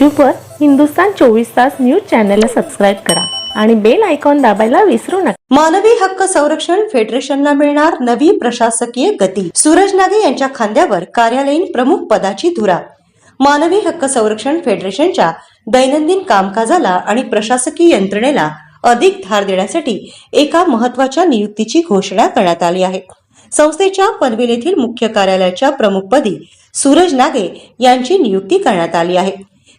यूट्यूबवर हिंदुस्तान चोवीस तास न्यूज चॅनलला सबस्क्राईब करा आणि बेल आयकॉन दाबायला विसरू नका. मानवी हक्क संरक्षण फेडरेशनला मिळणार नवी प्रशासकीय गती. सूरज नागे यांच्या खांद्यावर कार्यालयीन प्रमुख पदाची धुरा. मानवी हक्क संरक्षण फेडरेशनच्या दैनंदिन कामकाजाला आणि प्रशासकीय यंत्रणेला अधिक धार देण्यासाठी एका महत्त्वाच्या नियुक्तीची घोषणा करण्यात आली आहे. संस्थेच्या पनवेल येथील मुख्य कार्यालयाच्या प्रमुखपदी सूरज नागे यांची नियुक्ती करण्यात आली आहे.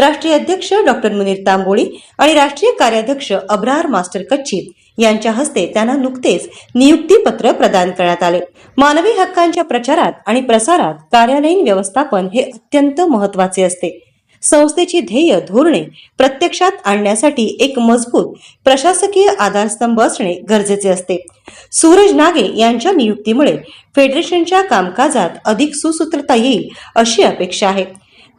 राष्ट्रीय अध्यक्ष डॉक्टर मुनीर तांबोळी आणि राष्ट्रीय कार्याध्यक्ष अब्रार मास्टर कच्चित यांच्या हस्ते त्यांना नुकतेच नियुक्तीपत्र प्रदान करण्यात आले. मानवी हक्कांच्या प्रचारात आणि प्रसारात कार्यालयीन व्यवस्थापन हे अत्यंत महत्त्वाचे असते. संस्थेची ध्येय धोरणे प्रत्यक्षात आणण्यासाठी एक मजबूत प्रशासकीय आधारस्तंभ असणे गरजेचे असते. सूरज नागे यांच्या नियुक्तीमुळे फेडरेशनच्या कामकाजात अधिक सुसूत्रता येईल अशी अपेक्षा आहे.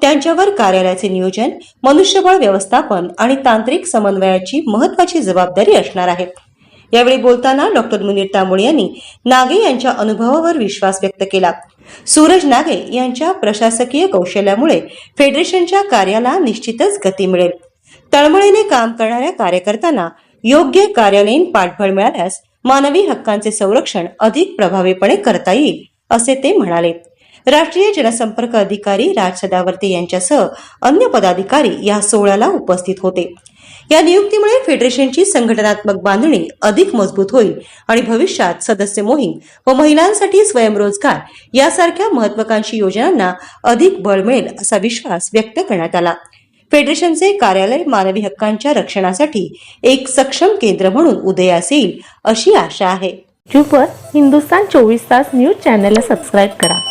त्यांच्यावर कार्यालयाचे नियोजन मनुष्यबळ व्यवस्थापन आणि तांत्रिक समन्वयाची महत्वाची जबाबदारी असणार आहे. यावेळी बोलताना डॉक्टर मुनीर तांबोळे यांनी नागे यांच्या अनुभवावर विश्वास व्यक्त केला. सूरज नागे यांच्या प्रशासकीय कौशल्यामुळे फेडरेशनच्या कार्याला निश्चितच गती मिळेल. तळमळीने काम करणाऱ्या कार्यकर्त्यांना योग्य कार्यालयीन पाठबळ मिळाल्यास मानवी हक्कांचे संरक्षण अधिक प्रभावीपणे करता येईल असे ते म्हणाले. राष्ट्रीय जनसंपर्क अधिकारी राज सदावर्ते यांच्यासह अन्य पदाधिकारी या सोहळ्याला उपस्थित होते. या नियुक्तीमुळे फेडरेशनची संघटनात्मक बांधणी अधिक मजबूत होईल आणि भविष्यात सदस्य मोहीम व महिलांसाठी स्वयंरोजगार यासारख्या महत्वाकांक्षी योजनांना अधिक बळ मिळेल असा विश्वास व्यक्त करण्यात आला. फेडरेशनचे कार्यालय मानवी हक्कांच्या रक्षणासाठी एक सक्षम केंद्र म्हणून उदयास येईल अशी आशा आहे. यूट्यूबवर हिंदुस्तान चोवीस तास न्यूज चॅनलला सबस्क्राईब करा.